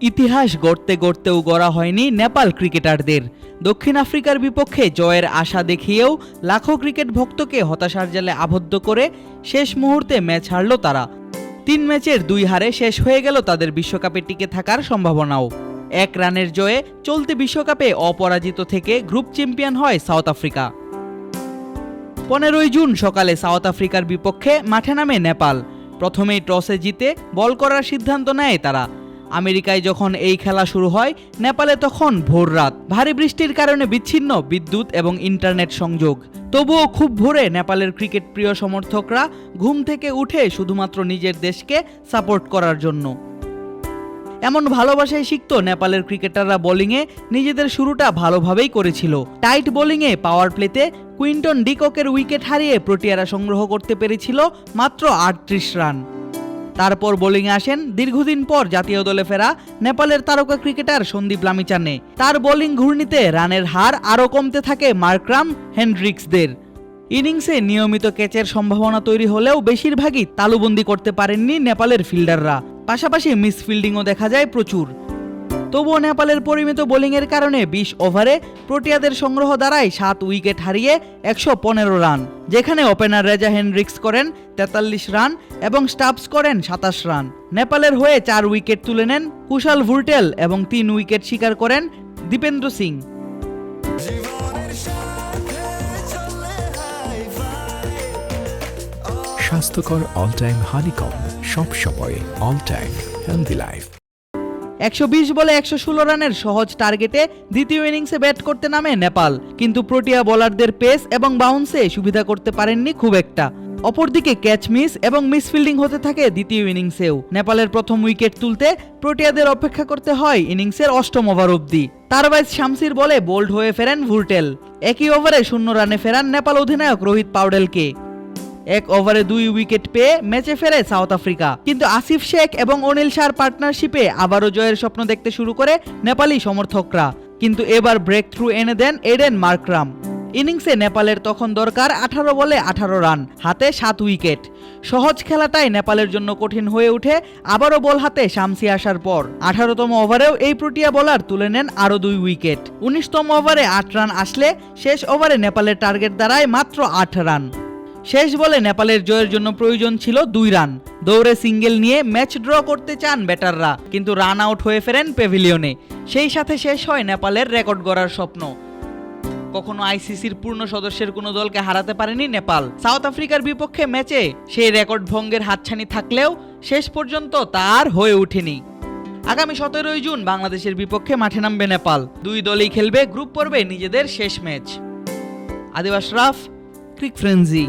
ইতিহাস গড়তে গড়তেও গড়া হয়নি নেপাল ক্রিকেটারদের। দক্ষিণ আফ্রিকার বিপক্ষে জয়ের আশা দেখিয়েও লাখো ক্রিকেট ভক্তকে হতাশার জালে আবদ্ধ করে শেষ মুহূর্তে ম্যাচ হারল তারা। তিন ম্যাচের দুই হারে শেষ হয়ে গেল তাদের বিশ্বকাপে টিকে থাকার সম্ভাবনাও। এক রানের জয়ে চলতি বিশ্বকাপে অপরাজিত থেকে গ্রুপ চ্যাম্পিয়ন হয় সাউথ আফ্রিকা। পনেরোই জুন সকালে সাউথ আফ্রিকার বিপক্ষে মাঠে নামে নেপাল। প্রথমেই টসে জিতে বল করার সিদ্ধান্ত নেয় তারা। আমেরিকায় যখন এই খেলা শুরু হয়, নেপালে তখন ভোর রাত। ভারী বৃষ্টির কারণে বিচ্ছিন্ন বিদ্যুৎ এবং ইন্টারনেট সংযোগ। তবুও খুব ভোরে নেপালের ক্রিকেট প্রিয় সমর্থকরা ঘুম থেকে উঠে শুধুমাত্র নিজের দেশকে সাপোর্ট করার জন্য। এমন ভালোবাসায় শিখত নেপালের ক্রিকেটাররা বোলিংয়ে নিজেদের শুরুটা ভালোভাবেই করেছিল। টাইট বোলিংয়ে পাওয়ার প্লেতে কুইন্টন ডিককের উইকেট হারিয়ে প্রোটিয়ারা সংগ্রহ করতে পেরেছিল মাত্র আটত্রিশ রান। তারপর বোলিংয়ে আসেন দীর্ঘদিন পর জাতীয় দলে ফেরা নেপালের তারকা ক্রিকেটার সন্দীপ লামিচানে। তার বোলিং ঘূর্ণিতে রানের হার আরও কমতে থাকে মার্ক্রাম হেন্ড্রিক্সদের ইনিংসে নিয়মিত ক্যাচের সম্ভাবনা তৈরি হলেও বেশিরভাগই তালুবন্দি করতে পারেননি নেপালের ফিল্ডাররা। পাশাপাশি মিসফিল্ডিংও দেখা যায় প্রচুর। তবুও নেপালের পরিমিত বোলিংয়ের কারণে বিশ ওভারে প্রোটিয়াদের সংগ্রহ দ্বারাই সাত উইকেট হারিয়ে একশো পনেরো রান, যেখানে ওপেনার রেজা হেনরিক্স করেন তেতাল্লিশ রান এবং স্টাফস করেন সাতাশ রান। নেপালের হয়ে চার উইকেট তুলে নেন কুশাল ভুরটেল এবং তিন উইকেট শিকার করেন দীপেন্দ্র সিং। স্বাস্থ্যকর অল টাইম হানিকম সব সময় অল টাইম হেলদি লাইফ একশো বিশ বলে একশো ষোলো রানের সহজ টার্গেটে দ্বিতীয় ইনিংসে ব্যাট করতে নামে নেপাল। কিন্তু প্রোটিয়া বোলারদের পেস এবং বাউন্সে সুবিধা করতে পারেননি খুব একটা। অপরদিকে ক্যাচ মিস এবং মিস ফিল্ডিং হতে থাকে দ্বিতীয় ইনিংসেও। নেপালের প্রথম উইকেট তুলতে প্রোটিয়াদের অপেক্ষা করতে হয় ইনিংসের অষ্টম ওভার অবধি। তারবাইজ শামসির বলে বোল্ড হয়ে ফেরেন ভুরটেল। একই ওভারে শূন্য রানে ফেরান নেপাল অধিনায়ক রোহিত পাউডেলকে। এক ওভারে দুই উইকেট পেয়ে ম্যাচে ফেরে সাউথ আফ্রিকা। কিন্তু আসিফ শেখ এবং অনিল শাহর পার্টনারশিপে আবারও জয়ের স্বপ্ন দেখতে শুরু করে নেপালি সমর্থকরা। কিন্তু এবার ব্রেক থ্রু এনে দেন এডেন মার্করাম ইনিংসে নেপালের তখন দরকার আঠারো বলে আঠারো রান, হাতে সাত উইকেট। সহজ খেলাটাই নেপালের জন্য কঠিন হয়ে ওঠে আবারও বল হাতে শামসি আসার পর। আঠারোতম ওভারেও এই প্রোটিয়া বলার তুলে নেন আরও দুই উইকেট। উনিশতম ওভারে আট রান আসলে শেষ ওভারে নেপালের টার্গেট দাঁড়ায় মাত্র আট রান। শেষ বলে নেপালের জয়ের জন্য প্রয়োজন ছিল দুই রান। দৌড়ে সিঙ্গেল নিয়ে ম্যাচ ড্র করতে চান ব্যাটাররা, কিন্তু রান আউট হয়ে ফেরেন প্যাভিলিয়নে। সেই সাথে শেষ হয় নেপালের রেকর্ড গড়ার স্বপ্ন। কখনো আইসিসির পূর্ণ সদস্যের কোনো দলকে হারাতে পারেনি নেপাল। সাউথ আফ্রিকার বিপক্ষে ম্যাচে সেই রেকর্ড ভঙ্গের হাতছানি থাকলেও শেষ পর্যন্ত তার হয়ে ওঠেনি। আগামী সতেরোই জুন বাংলাদেশের বিপক্ষে মাঠে নামবে নেপাল। দুই দলই খেলবে গ্রুপ পর্বে নিজেদের শেষ ম্যাচ। আদিবাস রাফ, ক্রিক ফ্রেন্সি।